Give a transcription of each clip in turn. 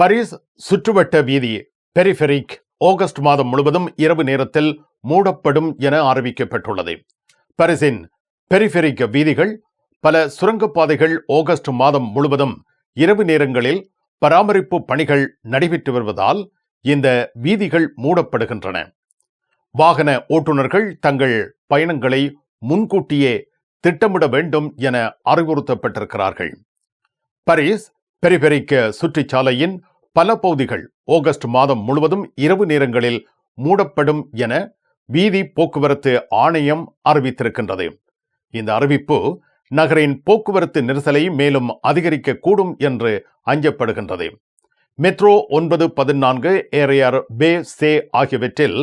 பரிஸ் சுற்றுவட்ட வீதி பெரிஃபெரிக் ஆகஸ்ட் மாதம் முழுவதும் இரவு நேரத்தில் மூடப்படும் என அறிவிக்கப்பட்டுள்ளது. பரிசின் பெரிஃபெரிக் வீதிகள் பல சுரங்கப்பாதைகள் ஆகஸ்ட் மாதம் முழுவதும் இரவு நேரங்களில் பராமரிப்பு பணிகள் நடைபெற்று வருவதால் இந்த வீதிகள் மூடப்படுகின்றன. வாகன ஓட்டுநர்கள் தங்கள் பயணங்களை முன்கூட்டியே திட்டமிட வேண்டும் என அறிவுறுத்தப்பட்டிருக்கிறார்கள். பரிஸ் பெரிபெரிக்க சுற்றுச்சாலையின் பல பகுதிகள் ஆகஸ்ட் மாதம் முழுவதும் இரவு நேரங்களில் மூடப்படும் என வீதி போக்குவரத்து ஆணையம் அறிவித்திருக்கின்றது. இந்த அறிவிப்பு நகரின் போக்குவரத்து நெரிசலை மேலும் அதிகரிக்க கூடும் என்று அஞ்சப்படுகின்றது. மெட்ரோ ஒன்பது பதினான்கு ஏரையர் பே சே ஆகியவற்றில்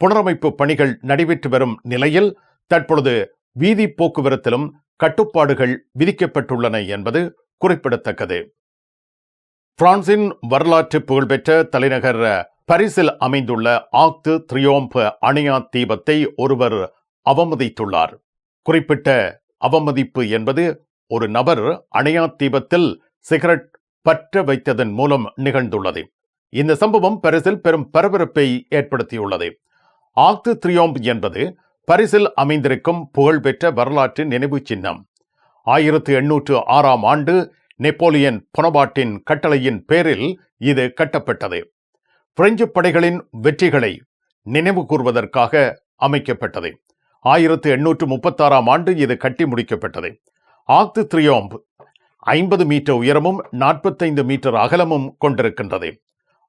புனரமைப்பு பணிகள் நடைபெற்று வரும் நிலையில் தற்பொழுது வீதி போக்குவரத்திலும் கட்டுப்பாடுகள் விதிக்கப்பட்டுள்ளன என்பது குறிப்பிடத்தக்கது. பிரான்சின் வரலாற்று புகழ்பெற்ற தலைநகர் பரிசில் அமைந்துள்ள ஆக்து த்ரியோம்ப அணியா தீபத்தை ஒருவர் அவமதித்துள்ளார். குறிப்பிட்ட அவமதிப்பு என்பது ஒரு நபர் அணையா தீபத்தில் சிகரெட் பற்ற வைத்ததன் மூலம் நிகழ்ந்துள்ளது. இந்த சம்பவம் பரிசில் பெரும் பரபரப்பை ஏற்படுத்தியுள்ளது. ஆக்து த்ரியோம்ப் என்பது பரிசில் அமைந்திருக்கும் புகழ்பெற்ற வரலாற்று நினைவு சின்னம். ஆயிரத்து எண்ணூற்று ஆறாம் ஆண்டு நெப்போலியன் பொனபாட்டின் கட்டளையின் பேரில் இது கட்டப்பட்டது. பிரெஞ்சு படைகளின் வெற்றிகளை நினைவு கூறுவதற்காக அமைக்கப்பட்டது. ஆயிரத்து எண்ணூற்று முப்பத்தாறாம் ஆண்டு இது கட்டி முடிக்கப்பட்டது. ஆக்து த்ரியோம்ப் ஐம்பது மீட்டர் உயரமும் நாற்பத்தைந்து மீட்டர் அகலமும் கொண்டிருக்கின்றது.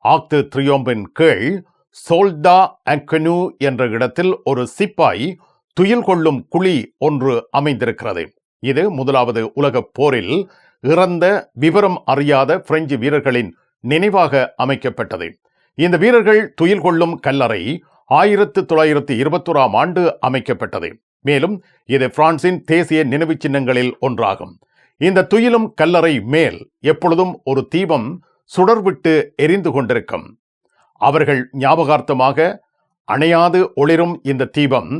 ஆக்து த்ரியோம்பின் கீழ் சோல்டா அங்கனு என்ற இடத்தில் ஒரு சிப்பாய் துயில் கொள்ளும் குழி ஒன்று அமைந்திருக்கிறது. இது முதலாவது உலகப் போரில் இறந்த விவரம் அறியாத பிரெஞ்சு வீரர்களின் நினைவாக அமைக்கப்பட்டது. இந்த வீரர்கள் துயில் கொள்ளும் கல்லறை ஆயிரத்து தொள்ளாயிரத்து இருபத்தோராம் ஆண்டு அமைக்கப்பட்டது. மேலும் இது பிரான்சின் தேசிய நினைவு சின்னங்களில் ஒன்றாகும். இந்த துயிலும் கல்லறை மேல் எப்பொழுதும் ஒரு தீபம் சுடர்விட்டு எரிந்து கொண்டிருக்கும். அவர்கள் ஞாபகார்த்தமாக அணையாது ஒளிரும் இந்த தீபம்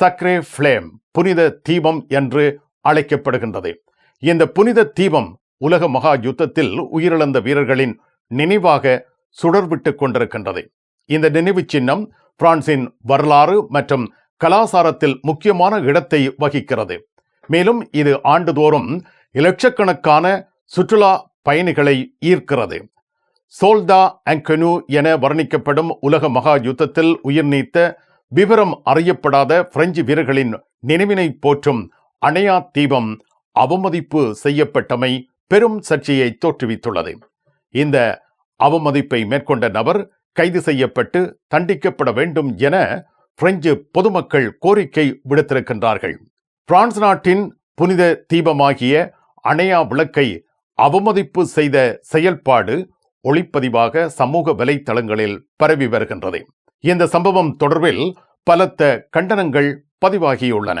சக்ரே ஃப்ளேம் புனித தீபம் என்று அழைக்கப்படுகின்றது. இந்த புனித தீபம் உலக மகா யுத்தத்தில் உயிரிழந்த வீரர்களின் நினைவாக சுடர்விட்டுக் கொண்டிருக்கின்றது. இந்த நினைவு சின்னம் பிரான்சின் வரலாறு மற்றும் கலாசாரத்தில் முக்கியமான இடத்தை வகிக்கிறது. மேலும் இது ஆண்டுதோறும் இலட்சக்கணக்கான சுற்றுலா பயணிகளை ஈர்க்கிறது. சோல்தா அங்கனு என வர்ணிக்கப்படும் உலக மகா யுத்தத்தில் உயிர் நீத்த விவரம் அறியப்படாத பிரெஞ்சு வீரர்களின் நினைவினை போற்றும் அணையா தீபம் அவமதிப்பு செய்யப்பட்டமை பெரும் சர்ச்சையை தோற்றுவித்துள்ளது. இந்த அவமதிப்பை மேற்கொண்ட நபர் கைது செய்யப்பட்டு தண்டிக்கப்பட வேண்டும் என பிரெஞ்சு பொதுமக்கள் கோரிக்கை விடுத்திருக்கின்றார்கள். பிரான்ஸ் நாட்டின் புனித தீபமாகிய அணையா விளக்கை அவமதிப்பு செய்த செயல்பாடு ஒளிப்பதிவாக சமூக வலைத்தளங்களில் பரவி வருகின்றது. இந்த சம்பவம் தொடர்பில் பலத்த கண்டனங்கள் பதிவாகியுள்ளன.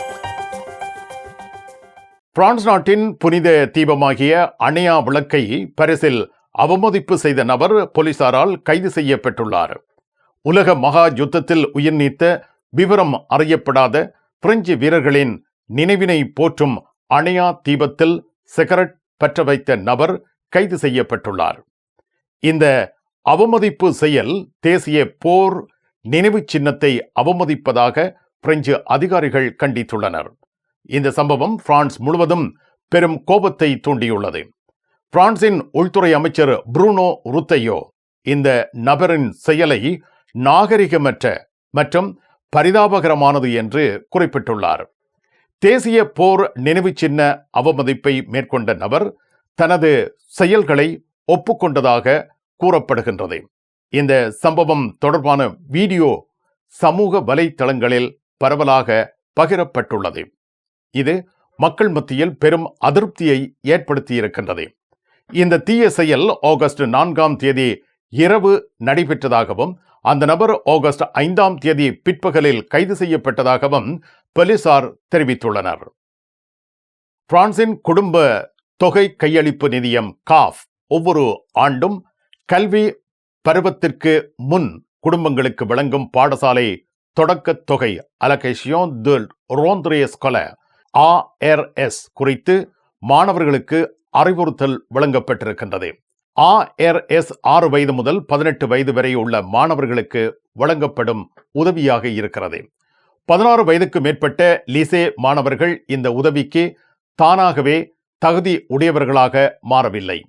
பிரான்ஸ் நாட்டின் புனித தீபமாகிய அணையா விளக்கை பரிசில் அவமதிப்பு செய்த நபர் போலீசாரால் கைது செய்யப்பட்டுள்ளார் உலக மகா யுத்தத்தில் உயிர் நீத்த விவரம் அறியப்படாத பிரெஞ்சு வீரர்களின் நினைவினை போற்றும் அணையா தீபத்தில் சிகரெட் பற்ற வைத்த நபர் கைது செய்யப்பட்டுள்ளார் இந்த அவமதிப்பு செயல் தேசிய போர் நினைவு சின்னத்தை அவமதிப்பதாக பிரெஞ்சு அதிகாரிகள் கண்டித்துள்ளனர். இந்த சம்பவம் பிரான்ஸ் முழுவதும் பெரும் கோபத்தை தூண்டியுள்ளது. பிரான்சின் உள்துறை அமைச்சர் புரூனோ ருத்தையோ இந்த நபரின் செயலை நாகரிகமற்ற மற்றும் பரிதாபகரமானது என்று குறிப்பிட்டுள்ளார். தேசிய போர் நினைவு சின்ன அவமதிப்பை மேற்கொண்ட நபர் தனது செயல்களை ஒப்புக்கொண்டதாக கூறப்படுகின்றது. இந்த சம்பவம் தொடர்பான வீடியோ சமூக வலைத்தளங்களில் பரவலாக பகிரப்பட்டுள்ளது. இது மக்கள் மத்தியில் பெரும் அதிருப்தியை ஏற்படுத்தியிருக்கின்றது. இந்த தீய செயல் ஆகஸ்ட் நான்காம் தேதி இரவு நடைபெற்றதாகவும் அந்த நபர் ஆகஸ்ட் ஐந்தாம் தேதி பிற்பகலில் கைது செய்யப்பட்டதாகவும் போலீசார் தெரிவித்துள்ளனர். பிரான்சின் குடும்ப தொகை கையளிப்பு நிதியம் காஃப் ஒவ்வொரு ஆண்டும் கல்வி பருவத்திற்கு முன் குடும்பங்களுக்கு வழங்கும் பாடசாலை தொடக்கத் தொகை அலகேஷியோன் து ரோந்திரே ஸ்கொலர் ஆர்எஸ் குறித்து மாணவர்களுக்கு அறிவுறுத்தல் வழங்கப்பட்டிருக்கின்றது. ஆர்எஸ் ஆறு வயது முதல் பதினெட்டு வயது வரை உள்ள மாணவர்களுக்கு வழங்கப்படும் உதவியாக இருக்கிறது. பதினாறு வயதுக்கு மேற்பட்ட லிசே மாணவர்கள் இந்த உதவிக்கு தானாகவே தகுதி உடையவர்களாக மாறவில்லை.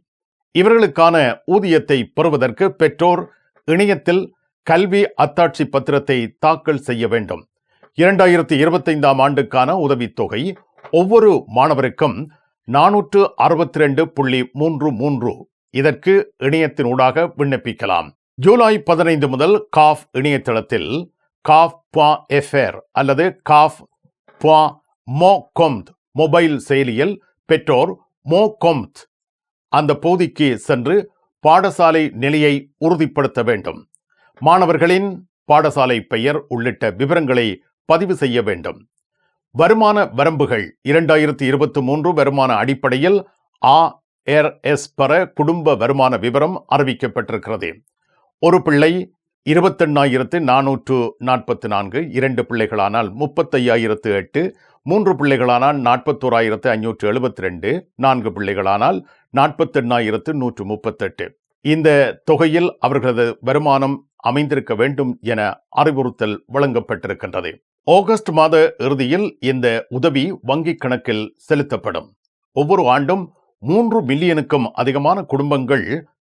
இவர்களுக்கான ஊதியத்தை பெறுவதற்கு பெற்றோர் இணையத்தில் கல்வி அத்தாட்சி பத்திரத்தை தாக்கல் செய்ய வேண்டும். இரண்டாயிரத்தி இருபத்தைந்தாம் ஆண்டுக்கான உதவித்தொகை ஒவ்வொரு மாணவருக்கும் நானூற்று அறுபத்தி ரெண்டு புள்ளி மூன்று மூன்று. இதற்கு இணையத்தினூடாக விண்ணப்பிக்கலாம். ஜூலை பதினைந்து முதல் காஃப் இணையதளத்தில் காஃப் பா எஃப்ஏர் அல்லது காஃப் பா மோ கொம்த் மொபைல் செயலியில் பெற்றோர் மோ கொம்த் அந்த பகுதிக்கு சென்று பாடசாலை நிலையை உறுதிப்படுத்த வேண்டும். மாணவர்களின் பாடசாலை பெயர் உள்ளிட்ட விவரங்களை பதிவு செய்ய வேண்டும். வருமான வரம்புகள் இரண்டாயிரத்தி இருபத்தி மூன்று வருமான அடிப்படையில் ஆ ஏர் எஸ் பெற குடும்ப வருமான விவரம் அறிவிக்கப்பட்டிருக்கிறது. ஒரு பிள்ளை இருபத்தெண்ணாயிரத்து நானூற்று நாற்பத்தி நான்கு இரண்டு பிள்ளைகளானால் முப்பத்தையாயிரத்து எட்டு மூன்று பிள்ளைகளானால் நாற்பத்தோராயிரத்து ஐநூற்று எழுபத்தி ரெண்டு நான்கு பிள்ளைகளானால் நாற்பத்தெண்ணாயிரத்து நூற்று முப்பத்தெட்டு. இந்த தொகையில் அவர்களது வருமானம் அமைந்திருக்க வேண்டும் என அறிவுறுத்தல் வழங்கப்பட்டிருக்கின்றது. ஆகஸ்ட் மாத இறுதியில் இந்த உதவி வங்கிக் கணக்கில் செலுத்தப்படும். ஒவ்வொரு ஆண்டும் மூன்று மில்லியனுக்கும் அதிகமான குடும்பங்கள்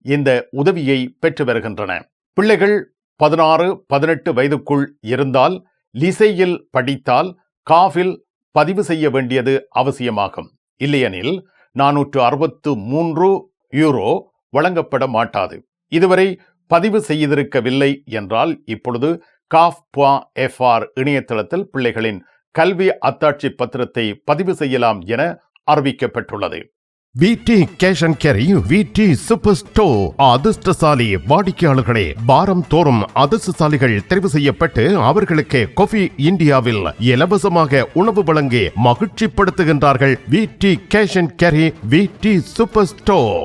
இந்த உதவியை பெற்று வருகின்றன. பிள்ளைகள் பதினாறு பதினெட்டு வயதுக்குள் இருந்தால் லிசையில் படித்தால் காஃபில் பதிவு செய்ய வேண்டியது அவசியமாகும். இல்லையெனில் நானூற்று அறுபத்து மூன்று யூரோ வழங்கப்பட மாட்டாது. இதுவரை பதிவு செய்திருக்கவில்லை என்றால் இப்பொழுது காஃப் எஃப்ஆர் இணையதளத்தில் பிள்ளைகளின் கல்வி அத்தாட்சி பத்திரத்தை பதிவு செய்யலாம் என அறிவிக்கப்பட்டுள்ளது. VT cash and carry VT super store. அதிர்ஷ்டசாலி வாடிக்கையாளர்களே வாரம் தோறும் அதிர்ஷ்டசாலிகள் தெரிவு செய்யப்பட்டு அவர்களுக்கு கொஃபி இந்தியாவில் இலவசமாக உணவு வழங்கி மகிழ்ச்சிப்படுத்துகின்றார்கள் VT cash and carry VT super store.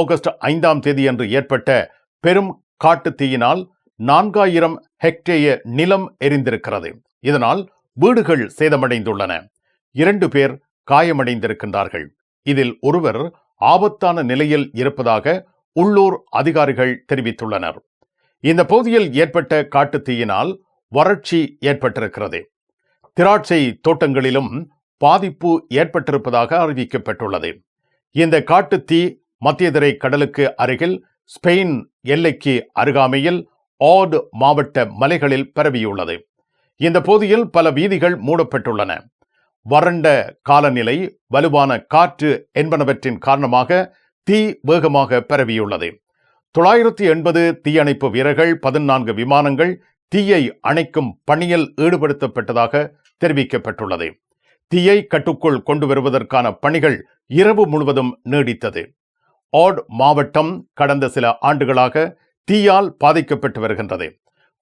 August ஐந்தாம் தேதியன்று ஏற்பட்ட பெரும் காட்டு தீயினால் நான்காயிரம் ஹெக்டேயர் நிலம் எரிந்திருக்கிறது. இதனால் வீடுகள் சேதமடைந்துள்ளன. இரண்டு பேர் காயமடைந்திருக்கின்றார்கள். இதில் ஒருவர் ஆபத்தான நிலையில் இருப்பதாக உள்ளூர் அதிகாரிகள் தெரிவித்துள்ளனர். இந்த பகுதியில் ஏற்பட்ட காட்டு தீயினால் வறட்சி ஏற்பட்டிருக்கிறது. திராட்சை தோட்டங்களிலும் பாதிப்பு ஏற்பட்டிருப்பதாக அறிவிக்கப்பட்டுள்ளது. இந்த காட்டு தீ மத்தியதரை கடலுக்கு அருகில் ஸ்பெயின் எல்லைக்கு அருகாமையில் ஆட் மாவட்ட மலைகளில் பரவியுள்ளது. இந்த பகுதியில் பல வீதிகள் மூடப்பட்டுள்ளன. வறண்ட காலநிலை வலுவான காற்று என்பனவற்றின் காரணமாக தீ வேகமாக பரவியுள்ளது. தொள்ளாயிரத்தி எண்பது தீயணைப்பு வீரர்கள் பதினான்கு விமானங்கள் தீயை அணைக்கும் பணியில் ஈடுபடுத்தப்பட்டதாக தெரிவிக்கப்பட்டுள்ளது. தீயை கட்டுக்குள் கொண்டு வருவதற்கான பணிகள் இரவு முழுவதும் நீடித்தது. ஆட் மாவட்டம் கடந்த சில ஆண்டுகளாக தீயால் பாதிக்கப்பட்டு வருகின்றது.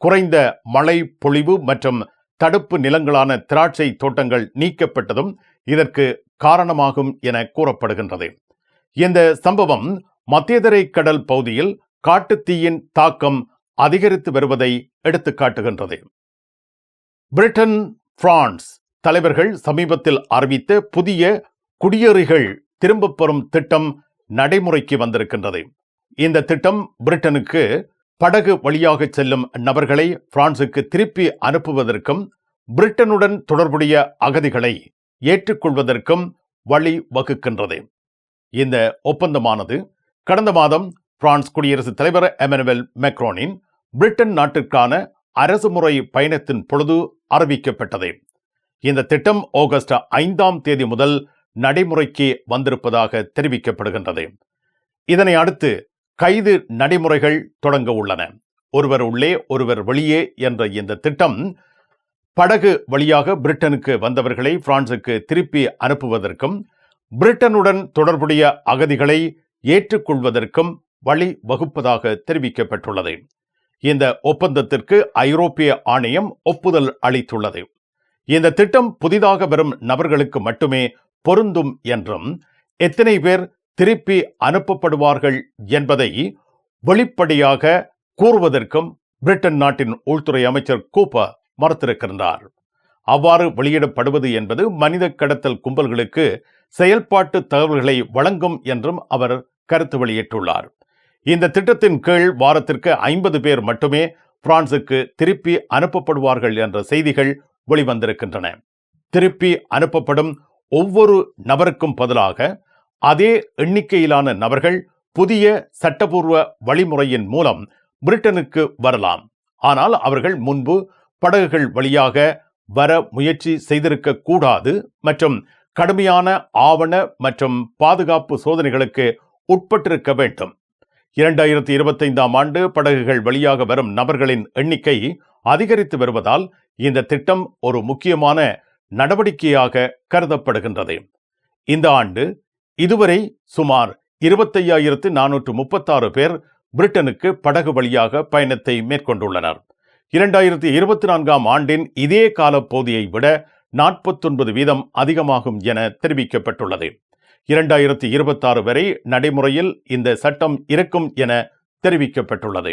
குறைந்த மழை பொழிவு மற்றும் தடுப்பு நிலங்களான திராட்சை தோட்டங்கள் நீக்கப்பட்டதும் இதற்கு காரணமாகும் என கூறப்படுகின்றது. இந்த சம்பவம் மத்தியதரை கடல் பகுதியில் காட்டுத்தீயின் தாக்கம் அதிகரித்து வருவதை எடுத்துக்காட்டுகின்றது. பிரிட்டன் பிரான்ஸ் தலைவர்கள் சமீபத்தில் அறிவித்த புதிய குடியேறிகள் திரும்பப் பெறும் திட்டம் நடைமுறைக்கு வந்திருக்கின்றது. இந்த திட்டம் பிரிட்டனுக்கு படகு வழியாக செல்லும் நபர்களை பிரான்சுக்கு திருப்பி அனுப்புவதற்கும் பிரிட்டனுடன் தொடர்புடைய அகதிகளை ஏற்றுக்கொள்வதற்கும் வழி வகுக்கின்றது. இந்த ஒப்பந்தமானது கடந்த மாதம் பிரான்ஸ் குடியரசுத் தலைவர் எமனுவல் மெக்ரோனின் பிரிட்டன் நாட்டிற்கான அரசுமுறை பயணத்தின் பொழுது அறிவிக்கப்பட்டது. இந்த திட்டம் ஆகஸ்ட் ஐந்தாம் தேதி முதல் நடைமுறைக்கு வந்திருப்பதாக தெரிவிக்கப்படுகின்றது. இதனை அடுத்து கைது நடைமுறைகள் தொடங்க உள்ளன. ஒருவர் உள்ளே ஒருவர் வெளியே என்ற இந்த திட்டம் படகு வழியாக பிரிட்டனுக்கு வந்தவர்களை பிரான்சுக்கு திருப்பி அனுப்புவதற்கும் பிரிட்டனுடன் தொடர்புடைய அகதிகளை ஏற்றுக்கொள்வதற்கும் வழி வகுப்பதாக தெரிவிக்கப்பட்டுள்ளது. இந்த ஒப்பந்தத்திற்கு ஐரோப்பிய ஆணையம் ஒப்புதல் அளித்துள்ளது. இந்த திட்டம் புதிதாக வரும் நபர்களுக்கு மட்டுமே பொருந்தும் என்றும் எத்தனை பேர் திருப்பி அனுப்பப்படுவார்கள் என்பதை வெளிப்படையாக கூறுவதற்கும் பிரிட்டன் நாட்டின் உள்துறை அமைச்சர் கூப்பர் மறுத்திருக்கின்றார். அவ்வாறு வெளியிடப்படுவது என்பது மனித கடத்தல் கும்பல்களுக்கு செயல்பாட்டு தகவல்களை வழங்கும் என்றும் அவர் கருத்து வெளியிட்டுள்ளார். இந்த திட்டத்தின் கீழ் வாரத்திற்கு ஐம்பது பேர் மட்டுமே பிரான்சுக்கு திருப்பி அனுப்பப்படுவார்கள் என்ற செய்திகள் வெளிவந்திருக்கின்றன. திருப்பி அனுப்பப்படும் ஒவ்வொரு நபருக்கும் பதிலாக அதே எண்ணிக்கையிலான நபர்கள் புதிய சட்டபூர்வ வழிமுறையின் மூலம் பிரிட்டனுக்கு வரலாம். ஆனால் அவர்கள் முன்பு படகுகள் வழியாக வர முயற்சி செய்திருக்க கூடாது மற்றும் கடுமையான ஆவண மற்றும் பாதுகாப்பு சோதனைகளுக்கு உட்பட்டிருக்க வேண்டும். இரண்டாயிரத்தி இருபத்தைந்தாம் ஆண்டு படகுகள் வழியாக வரும் நபர்களின் எண்ணிக்கை அதிகரித்து வருவதால் இந்த திட்டம் ஒரு முக்கியமான நடவடிக்கையாக கருதப்படுகின்றது. இந்த ஆண்டு இதுவரை சுமார் இருபத்தையாயிரத்து நானூற்று முப்பத்தாறு பேர் பிரிட்டனுக்கு படகு வழியாக பயணத்தை மேற்கொண்டுள்ளனர். இரண்டாயிரத்தி இருபத்தி நான்காம் ஆண்டின் இதே காலப்பகுதியை விட நாற்பத்தொன்பது வீதம் அதிகமாகும் என தெரிவிக்கப்பட்டுள்ளது. இரண்டாயிரத்தி இருபத்தாறு வரை நடைமுறையில் இந்த சட்டம் இருக்கும் என தெரிவிக்கப்பட்டுள்ளது.